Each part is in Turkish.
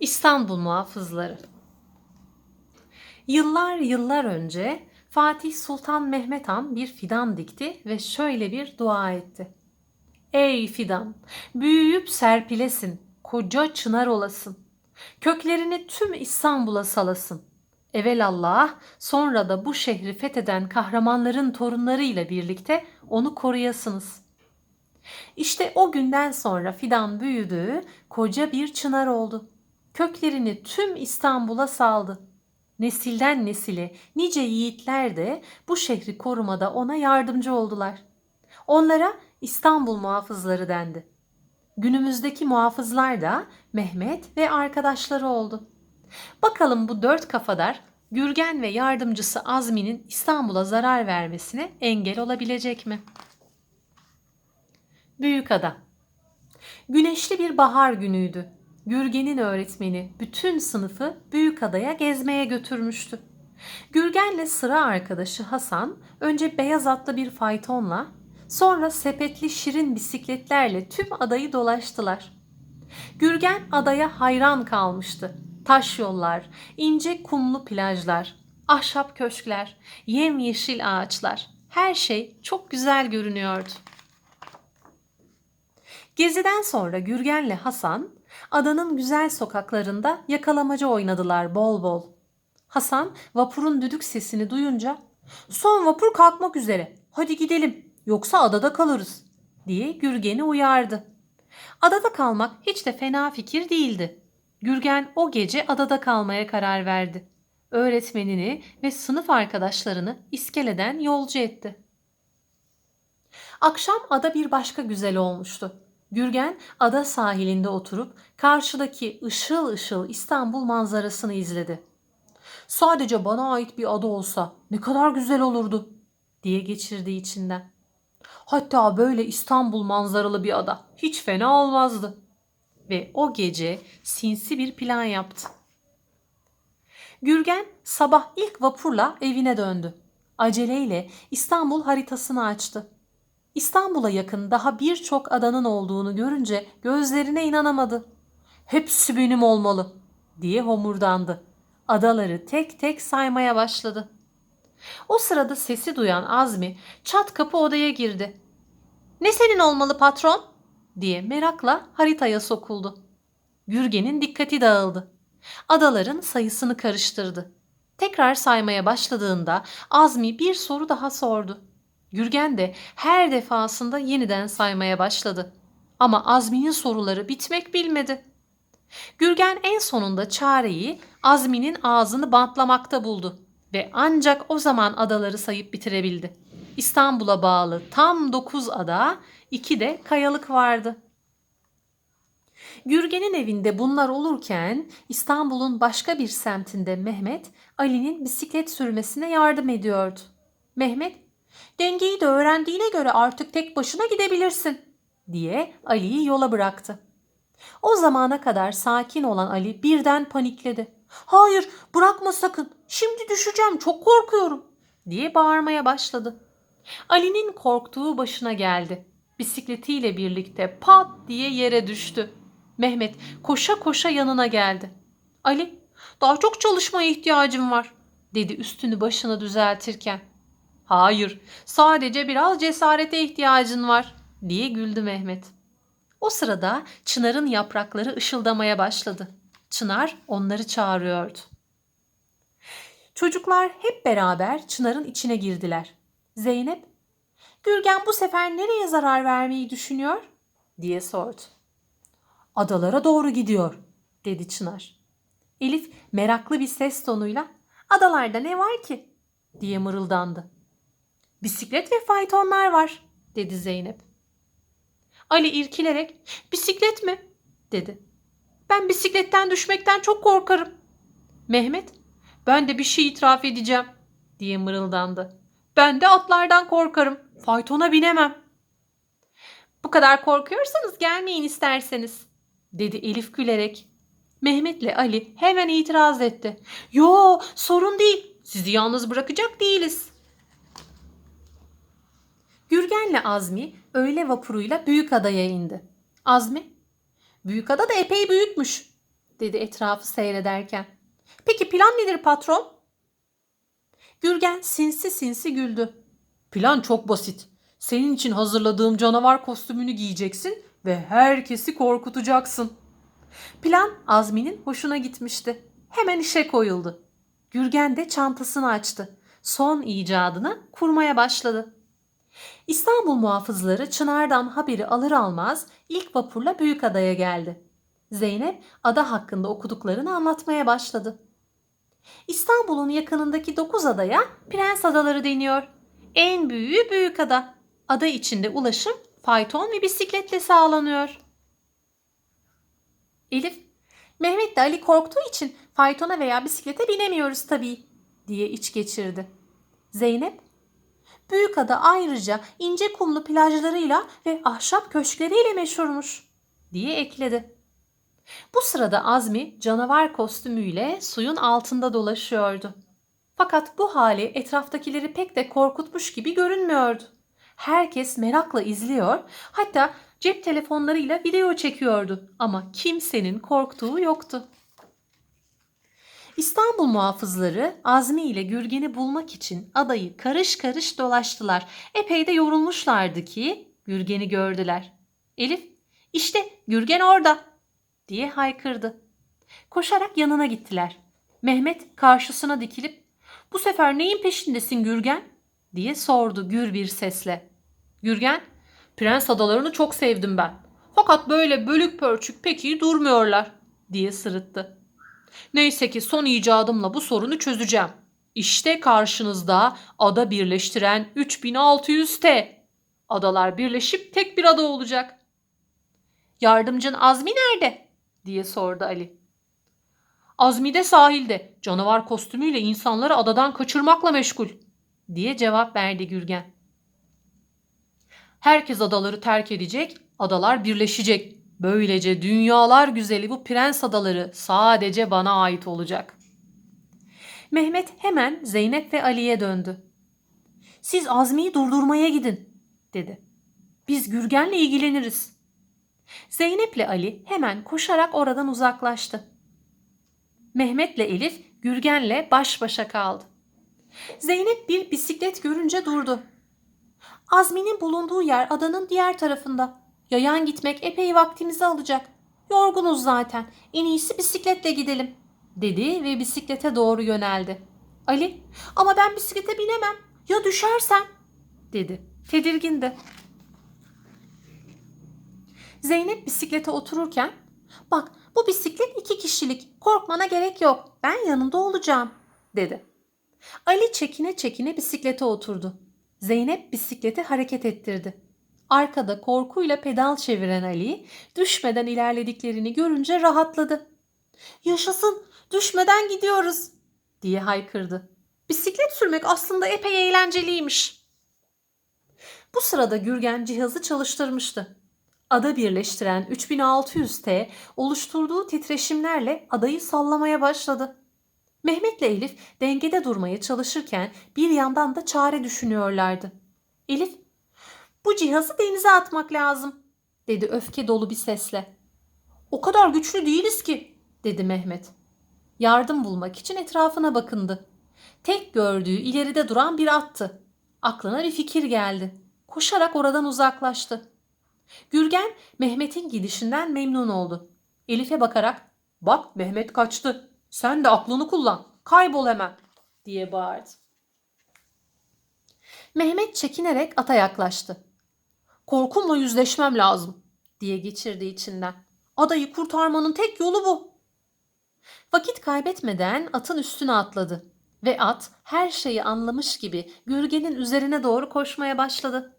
İstanbul muhafızları Yıllar yıllar önce Fatih Sultan Mehmet Han bir fidan dikti ve şöyle bir dua etti. Ey fidan, büyüyüp serpilesin, koca çınar olasın. Köklerini tüm İstanbul'a salasın. Evelallah, sonra da bu şehri fetheden kahramanların torunlarıyla birlikte onu koruyasınız.'' İşte o günden sonra fidan büyüdü, koca bir çınar oldu. Köklerini tüm İstanbul'a saldı. Nesilden nesile nice yiğitler de bu şehri korumada ona yardımcı oldular. Onlara İstanbul muhafızları dendi. Günümüzdeki muhafızlar da Mehmet ve arkadaşları oldu. Bakalım bu dört kafadar Gürgen ve yardımcısı Azmi'nin İstanbul'a zarar vermesine engel olabilecek mi? Büyük Ada Güneşli bir bahar günüydü. Gürgen'in öğretmeni bütün sınıfı Büyük Adaya gezmeye götürmüştü. Gürgen'le sıra arkadaşı Hasan önce beyaz atlı bir faytonla sonra sepetli şirin bisikletlerle tüm adayı dolaştılar. Gürgen adaya hayran kalmıştı. Taş yollar, ince kumlu plajlar, ahşap köşkler, yemyeşil ağaçlar. Her şey çok güzel görünüyordu. Geziden sonra Gürgen'le Hasan adanın güzel sokaklarında yakalamaca oynadılar bol bol. Hasan vapurun düdük sesini duyunca son vapur kalkmak üzere hadi gidelim yoksa adada kalırız diye Gürgen'i uyardı. Adada kalmak hiç de fena fikir değildi. Gürgen o gece adada kalmaya karar verdi. Öğretmenini ve sınıf arkadaşlarını iskeleden yolcu etti. Akşam ada bir başka güzel olmuştu. Gürgen ada sahilinde oturup karşıdaki ışıl ışıl İstanbul manzarasını izledi. Sadece bana ait bir ada olsa ne kadar güzel olurdu diye geçirdi içinden. Hatta böyle İstanbul manzaralı bir ada hiç fena olmazdı. Ve o gece sinsi bir plan yaptı. Gürgen sabah ilk vapurla evine döndü. Aceleyle İstanbul haritasını açtı. İstanbul'a yakın daha birçok adanın olduğunu görünce gözlerine inanamadı. Hepsi benim olmalı diye homurdandı. Adaları tek tek saymaya başladı. O sırada sesi duyan Azmi çat kapı odaya girdi. Ne senin olmalı patron? diye merakla haritaya sokuldu. Gürgen'in dikkati dağıldı. Adaların sayısını karıştırdı. Tekrar saymaya başladığında Azmi bir soru daha sordu. Gürgen de her defasında yeniden saymaya başladı. Ama Azmi'nin soruları bitmek bilmedi. Gürgen en sonunda çareyi Azmi'nin ağzını bantlamakta buldu ve ancak o zaman adaları sayıp bitirebildi. İstanbul'a bağlı tam 9 ada, 2 de kayalık vardı. Gürgen'in evinde bunlar olurken İstanbul'un başka bir semtinde Mehmet Ali'nin bisiklet sürmesine yardım ediyordu. Mehmet Dengeyi de öğrendiğine göre artık tek başına gidebilirsin diye Ali'yi yola bıraktı. O zamana kadar sakin olan Ali birden panikledi. Hayır bırakma sakın şimdi düşeceğim çok korkuyorum diye bağırmaya başladı. Ali'nin korktuğu başına geldi. Bisikletiyle birlikte pat diye yere düştü. Mehmet koşa koşa yanına geldi. Ali daha çok çalışmaya ihtiyacım var dedi üstünü başına düzeltirken. Hayır, sadece biraz cesarete ihtiyacın var diye güldü Mehmet. O sırada Çınar'ın yaprakları ışıldamaya başladı. Çınar onları çağırıyordu. Çocuklar hep beraber Çınar'ın içine girdiler. Zeynep, Gürgen bu sefer nereye zarar vermeyi düşünüyor? diye sordu. Adalara doğru gidiyor, dedi Çınar. Elif meraklı bir ses tonuyla, adalarda ne var ki? diye mırıldandı. Bisiklet ve faytonlar var dedi Zeynep. Ali irkilerek bisiklet mi dedi. Ben bisikletten düşmekten çok korkarım. Mehmet ben de bir şey itiraf edeceğim diye mırıldandı. Ben de atlardan korkarım. Faytona binemem. Bu kadar korkuyorsanız gelmeyin isterseniz dedi Elif gülerek. Mehmet'le Ali hemen itiraz etti. Yo sorun değil. Sizi yalnız bırakacak değiliz. Gürgen'le Azmi öğle vapuruyla Büyükada'ya indi. Azmi, Büyükada da epey büyükmüş dedi etrafı seyrederken. Peki plan nedir patron? Gürgen sinsi sinsi güldü. Plan çok basit. Senin için hazırladığım canavar kostümünü giyeceksin ve herkesi korkutacaksın. Plan Azmi'nin hoşuna gitmişti. Hemen işe koyuldu. Gürgen de çantasını açtı. Son icadını kurmaya başladı. İstanbul muhafızları Çınar'dan haberi alır almaz ilk vapurla Büyükada'ya geldi. Zeynep ada hakkında okuduklarını anlatmaya başladı. İstanbul'un yakınındaki dokuz adaya Prens Adaları deniyor. En büyüğü Büyükada. Ada içinde ulaşım fayton ve bisikletle sağlanıyor. Elif, Mehmet de Ali korktuğu için faytona veya bisiklete binemiyoruz tabii diye iç geçirdi. Zeynep, Büyükada ayrıca ince kumlu plajlarıyla ve ahşap köşkleriyle meşhurmuş diye ekledi. Bu sırada Azmi canavar kostümüyle suyun altında dolaşıyordu. Fakat bu hali etraftakileri pek de korkutmuş gibi görünmüyordu. Herkes merakla izliyor, hatta cep telefonlarıyla video çekiyordu ama kimsenin korktuğu yoktu. İstanbul muhafızları Azmi ile Gürgen'i bulmak için adayı karış karış dolaştılar. Epey de yorulmuşlardı ki Gürgen'i gördüler. Elif, işte Gürgen orada diye haykırdı. Koşarak yanına gittiler. Mehmet karşısına dikilip bu sefer neyin peşindesin Gürgen? diye sordu gür bir sesle. Gürgen, Prens adalarını çok sevdim ben. Fakat böyle bölük pörçük pek iyi durmuyorlar diye sırıttı. Neyse ki son icadımla bu sorunu çözeceğim. İşte karşınızda ada birleştiren 3600 T. Adalar birleşip tek bir ada olacak. Yardımcın Azmi nerede? diye sordu Ali. Azmi de sahilde canavar kostümüyle insanları adadan kaçırmakla meşgul diye cevap verdi Gürgen. Herkes adaları terk edecek, adalar birleşecek. Böylece dünyalar güzeli bu prens adaları sadece bana ait olacak. Mehmet hemen Zeynep ve Ali'ye döndü. Siz Azmi'yi durdurmaya gidin, dedi. Biz Gürgen'le ilgileniriz. Zeynep'le Ali hemen koşarak oradan uzaklaştı. Mehmet'le Elif Gürgen'le baş başa kaldı. Zeynep bir bisiklet görünce durdu. Azmi'nin bulunduğu yer adanın diğer tarafında. Yayan gitmek epey vaktimizi alacak. Yorgunuz zaten. En iyisi bisikletle gidelim." dedi ve bisiklete doğru yöneldi. Ali, "Ama ben bisiklete binemem. Ya düşersem?" dedi. Tedirgindi. Zeynep bisiklete otururken, "Bak, bu bisiklet iki kişilik. Korkmana gerek yok. Ben yanında olacağım." dedi. Ali çekine çekine bisiklete oturdu. Zeynep bisikleti hareket ettirdi. Arkada korkuyla pedal çeviren Ali düşmeden ilerlediklerini görünce rahatladı. Yaşasın düşmeden gidiyoruz diye haykırdı. Bisiklet sürmek aslında epey eğlenceliymiş. Bu sırada Gürgen cihazı çalıştırmıştı. Ada birleştiren 3600T oluşturduğu titreşimlerle adayı sallamaya başladı. Mehmet'le Elif dengede durmaya çalışırken bir yandan da çare düşünüyorlardı. Elif, bu cihazı denize atmak lazım, dedi öfke dolu bir sesle. O kadar güçlü değiliz ki, dedi Mehmet. Yardım bulmak için etrafına bakındı. Tek gördüğü ileride duran bir attı. Aklına bir fikir geldi. Koşarak oradan uzaklaştı. Gürgen Mehmet'in gidişinden memnun oldu. Elif'e bakarak "Bak Mehmet kaçtı. Sen de aklını kullan. Kaybol hemen." diye bağırdı. Mehmet çekinerek ata yaklaştı. Korkumla yüzleşmem lazım diye geçirdi içinden. Adayı kurtarmanın tek yolu bu. Vakit kaybetmeden atın üstüne atladı ve at her şeyi anlamış gibi Gürgen'in üzerine doğru koşmaya başladı.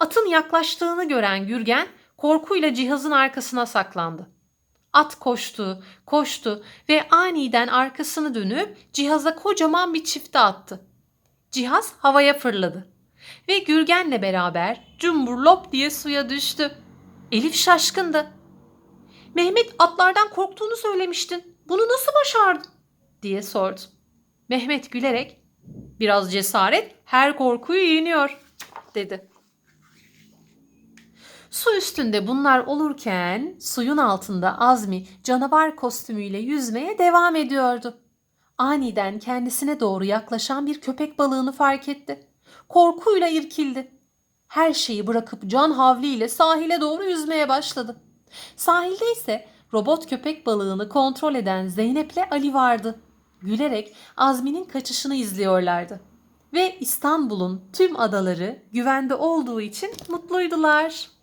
Atın yaklaştığını gören Gürgen korkuyla cihazın arkasına saklandı. At koştu, koştu ve aniden arkasını dönüp cihaza kocaman bir çifte attı. Cihaz havaya fırladı ve Gürgen'le beraber cumbur lop diye suya düştü. Elif şaşkındı. Mehmet atlardan korktuğunu söylemiştin. Bunu nasıl başardın? diye sordu. Mehmet gülerek biraz cesaret her korkuyu yeniyor dedi. Su üstünde bunlar olurken suyun altında Azmi canavar kostümüyle yüzmeye devam ediyordu. Aniden kendisine doğru yaklaşan bir köpek balığını fark etti. Korkuyla irkildi. Her şeyi bırakıp can havliyle sahile doğru yüzmeye başladı. Sahilde ise robot köpek balığını kontrol eden Zeynep'le Ali vardı. Gülerek Azmi'nin kaçışını izliyorlardı. Ve İstanbul'un tüm adaları güvende olduğu için mutluydular.